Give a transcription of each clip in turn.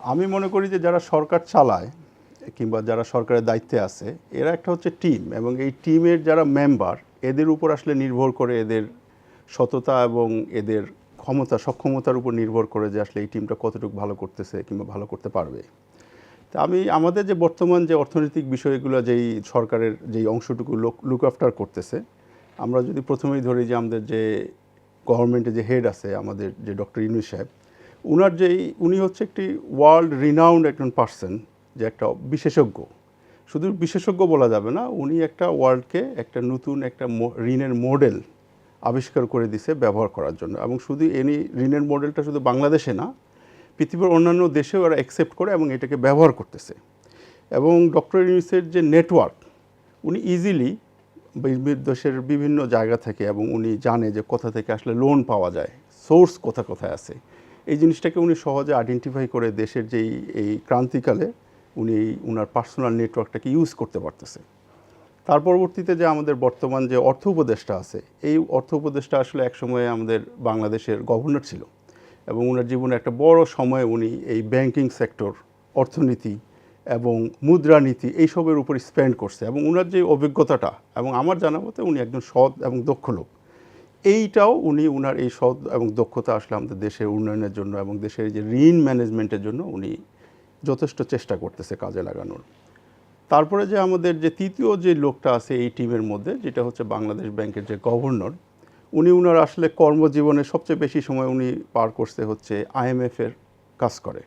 আমি মনে করি যে যারা সরকার চালায় কিংবা যারা সরকারের দায়িত্বে আছে, এরা একটা হচ্ছে টিম এবং এই টিমের যারা মেম্বার এদের উপর আসলে নির্ভর করে এদের সততা এবং এদের ক্ষমতা, সক্ষমতার উপর নির্ভর করে যে আসলে এই টিমটা কতটুকু ভালো করতেছে কিংবা ভালো করতে পারবে। তা আমি, আমাদের যে বর্তমান যে অর্থনৈতিক বিষয়গুলো, যেই সরকারের যেই অংশটুকু লুক আফটার করতেছে, আমরা যদি প্রথমেই ধরি যে আমাদের যে গভর্নমেন্টের যে হেড আছে, আমাদের যে ডক্টর ইউনুস সাহেব উনার যেই, উনি হচ্ছে একটি ওয়ার্ল্ড রিনাউন্ড একজন পার্সন যে একটা বিশেষজ্ঞ। শুধু বিশেষজ্ঞ বলা যাবে না, উনি একটা ওয়ার্ল্ডকে একটা নতুন একটা ঋণের মডেল আবিষ্কার করে দিছে ব্যবহার করার জন্য। এবং শুধু এনি ঋণের মডেলটা শুধু বাংলাদেশে না, পৃথিবীর অন্যান্য দেশেও এরা অ্যাকসেপ্ট করে এবং এটাকে ব্যবহার করতেছে। এবং ডক্টর ইউনিসের যে নেটওয়ার্ক উনি ইজিলি দেশের বিভিন্ন জায়গা থেকে এবং উনি জানে যে কোথা থেকে আসলে লোন পাওয়া যায় সোর্স কোথা কোথায় আছে। এই জিনিসটাকে উনি সহজে আইডেন্টিফাই করে দেশের যেই, এই ক্রান্তিকালে উনি উনার পার্সোনাল নেটওয়ার্কটাকে ইউজ করতে পারতেছে। তার পরবর্তীতে যে আমাদের বর্তমান যে অর্থ উপদেষ্টা আছে, এই অর্থ উপদেষ্টা আসলে একসময় আমাদের বাংলাদেশের গভর্নর ছিল এবং ওনার জীবনে একটা বড় সময় উনি এই ব্যাংকিং সেক্টর অর্থনীতি এবং মুদ্রানীতি এইসবের উপর স্পেন্ড করছে এবং ওনার যে অভিজ্ঞতাটা এবং আমার জানা মতে উনি একজন সৎ এবং দক্ষ লোক। এইটাও উনি উনার এই সৎ এবং দক্ষতা আসলে আমাদের দেশের উন্নয়নের জন্য এবং দেশের যে ঋণ ম্যানেজমেন্টের জন্য উনি যথেষ্ট চেষ্টা করতেছে কাজে লাগানোর। তারপরে যে আমাদের যে তৃতীয় যে লোকটা আছে এই টিমের মধ্যে, যেটা হচ্ছে বাংলাদেশ ব্যাংকের যে গভর্নর, উনি উনার আসলে কর্মজীবনে সবচেয়ে বেশি সময় উনি পার করতে হচ্ছে আইএমএফের কাজ করে,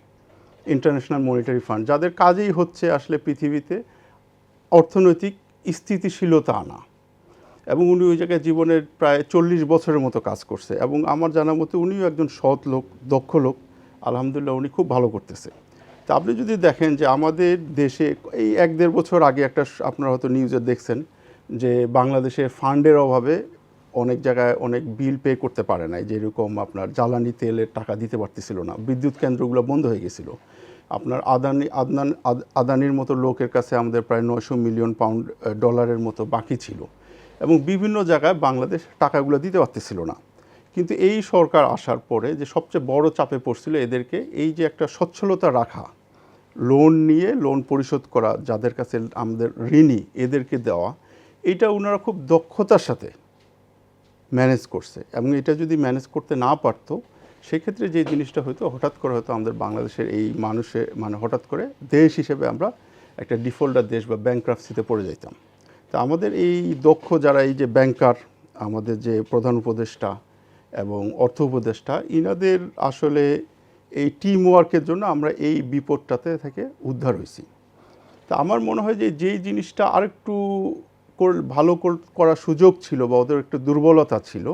ইন্টারন্যাশনাল মনিটারি ফান্ড, যাদের কাজেই হচ্ছে আসলে পৃথিবীতে অর্থনৈতিক স্থিতিশীলতা আনা। এবং উনি ওই জায়গায় জীবনের প্রায় চল্লিশ বছরের মতো কাজ করছে এবং আমার জানা মতে উনিও একজন সৎ লোক, দক্ষ লোক। আলহামদুলিল্লাহ উনি খুব ভালো করতেছে। তা আপনি যদি দেখেন যে আমাদের দেশে এই এক দেড় বছর আগে একটা আপনারা হয়তো নিউজে দেখছেন যে বাংলাদেশে ফান্ডের অভাবে অনেক জায়গায় অনেক বিল পে করতে পারে নাই। যেরকম আপনার জ্বালানি তেলের টাকা দিতে পারতেছিল না। বিদ্যুৎ কেন্দ্রগুলো বন্ধ হয়ে গেছিল। আপনার আদানি, আদনান আদানির মতো লোকের কাছে আমাদের প্রায় নয়শো মিলিয়ন পাউন্ড ডলারের মতো বাকি ছিল। এবং বিভিন্ন জায়গায় বাংলাদেশ টাকাগুলো দিতে পারতেছিল না। কিন্তু এই সরকার আসার পরে যে সবচেয়ে বড় চাপে পড়ছিল এদেরকে, এই যে একটা সচ্ছলতা রাখা, লোন নিয়ে লোন পরিশোধ করা, যাদের কাছে আমাদের ঋণী এদেরকে দেওয়া, এটা ওনারা খুব দক্ষতার সাথে ম্যানেজ করছে। এবং এটা যদি ম্যানেজ করতে না পারতো সেক্ষেত্রে যে জিনিসটা হয়তো হঠাৎ করে হয়তো আমাদের বাংলাদেশের এই মানুষে মানে হঠাৎ করে দেশ হিসেবে আমরা একটা ডিফল্টার দেশ বা ব্যাংক্রাফসিতে পড়ে যাইতাম। তা আমাদের এই দক্ষ যারা এই যে ব্যাংকার আমাদের যে প্রধান উপদেষ্টা এবং অর্থ উপদেষ্টা, ইনাদের আসলে এই টিম ওয়ার্কের জন্য আমরা এই বিপদটাতে থেকে উদ্ধার হয়েছি তা আমার মনে হয় যে যেই জিনিসটা আরেকটু ভালো কর- করার সুযোগ ছিল বা ওদের একটু দুর্বলতা ছিল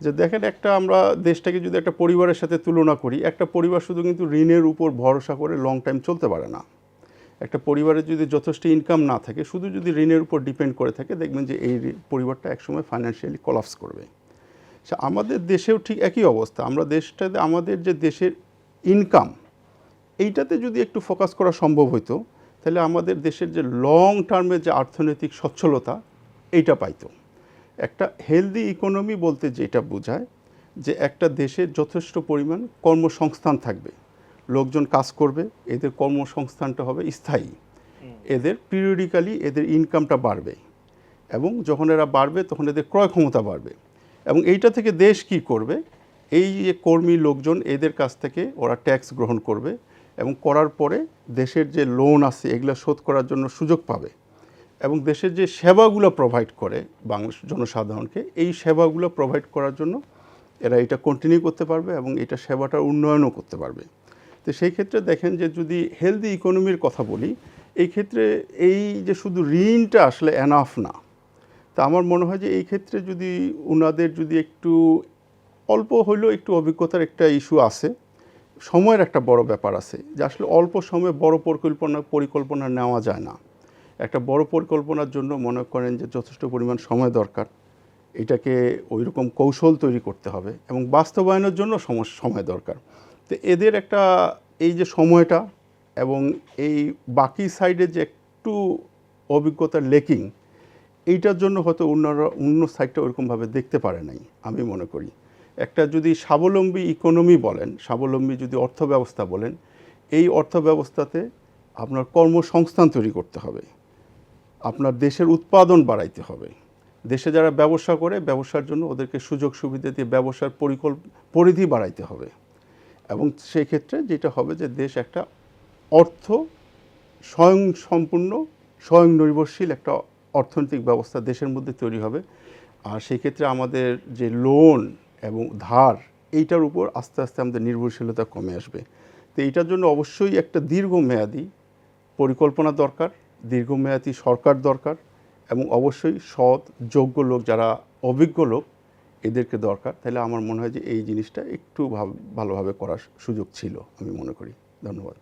যে দেখেন একটা আমরা দেশটাকে যদি একটা পরিবারের সাথে তুলনা করি, একটা পরিবার শুধু কিন্তু ঋণের উপর ভরসা করে লং টাইম চলতে পারে না। একটা পরিবারের যদি যথেষ্ট ইনকাম না থাকে, শুধু যদি ঋণের উপর ডিপেন্ড করে থাকে, দেখবেন যে এই পরিবারটা একসময় ফাইন্যান্সিয়ালি কলাপস করবে। আমাদের দেশেও ঠিক একই অবস্থা। আমরা দেশটাতে, আমাদের যে দেশের ইনকাম এইটাতে যদি একটু ফোকাস করা সম্ভব হইতো, তাহলে আমাদের দেশের যে লং টার্মের যে অর্থনৈতিক সচ্ছলতা, এইটা পাইতো। একটা হেলদি ইকোনমি বলতে যেটা বোঝায় যে একটা দেশে যথেষ্ট পরিমাণ কর্মসংস্থান থাকবে। লোকজন কাজ করবে এদের কর্মসংস্থানটা হবে স্থায়ী। এদের পিরিয়ডিক্যালি এদের ইনকামটা বাড়বে এবং যখন এরা বাড়বে তখন এদের ক্রয় ক্ষমতা বাড়বে এবং এইটা থেকে দেশ কি করবে? এই যে কর্মী লোকজন এদের কাছ থেকে ওরা ট্যাক্স গ্রহণ করবে এবং করার পরে দেশের যে লোন আছে এগুলো শোধ করার জন্য সুযোগ পাবে। এবং দেশের যে সেবাগুলো প্রোভাইড করে বাংলা জনসাধারণকে, এই সেবাগুলো প্রোভাইড করার জন্য এরা এটা কন্টিনিউ করতে পারবে এবং এটা সেবাটার উন্নয়নও করতে পারবে। তো সেই ক্ষেত্রে দেখেন যে যদি হেলদি ইকোনমির কথা বলি, এই ক্ষেত্রে এই যে শুধু ঋণটা আসলে এনাফ না, তা আমার মনে হয় যে এই ক্ষেত্রে যদি ওনাদের যদি একটু অল্প হইলেও একটু অভিজ্ঞতার একটা ইস্যু আছে, সময়ের একটা বড় ব্যাপার আছে, যে আসলে অল্প সময়ে বড় পরিকল্পনা পরিকল্পনা নেওয়া যায় না। একটা বড় পরিকল্পনার জন্য মনে করেন যে যথেষ্ট পরিমাণ সময় দরকার। এটাকে ওই রকম কৌশল তৈরি করতে হবে এবং বাস্তবায়নের জন্য সময় দরকার। তো এদের একটা এই যে সময়টা এবং এই বাকি সাইডে যে একটু অভিজ্ঞতার লেকিং, এইটার জন্য হয়তো অন্যরা, অন্য সাইডটা ওরকমভাবে দেখতে পারে নাই, আমি মনে করি। একটা যদি স্বাবলম্বী ইকোনমি বলেন, স্বাবলম্বী যদি অর্থ ব্যবস্থা বলেন, এই অর্থ ব্যবস্থাতে আপনার কর্মসংস্থান তৈরি করতে হবে। আপনার দেশের উৎপাদন বাড়াইতে হবে। দেশে যারা ব্যবসা করে, ব্যবসার জন্য ওদেরকে সুযোগ সুবিধা দিয়ে ব্যবসার পরিকল্প, পরিধি বাড়াইতে হবে। এবং সেই ক্ষেত্রে যেটা হবে যে দেশ একটা অর্থ স্বয়ং সম্পূর্ণ, স্বয়ং নির্ভরশীল একটা অর্থনৈতিক ব্যবস্থা দেশের মধ্যে তৈরি হবে। আর সেই ক্ষেত্রে আমাদের যে লোন এবং ধার, এইটার উপর আস্তে আস্তে আমাদের নির্ভরশীলতা কমে আসবে। তো এইটার জন্য অবশ্যই একটা দীর্ঘমেয়াদী পরিকল্পনা দরকার। দীর্ঘমেয়াদী সরকার দরকার এবং অবশ্যই সৎ, যোগ্য লোক যারা অভিজ্ঞ লোক, এদেরকে দরকার। তাহলে আমার মনে হয় যে এই জিনিসটা একটু ভাব- ভালোভাবে করার সুযোগ ছিল, আমি মনে করি। ধন্যবাদ।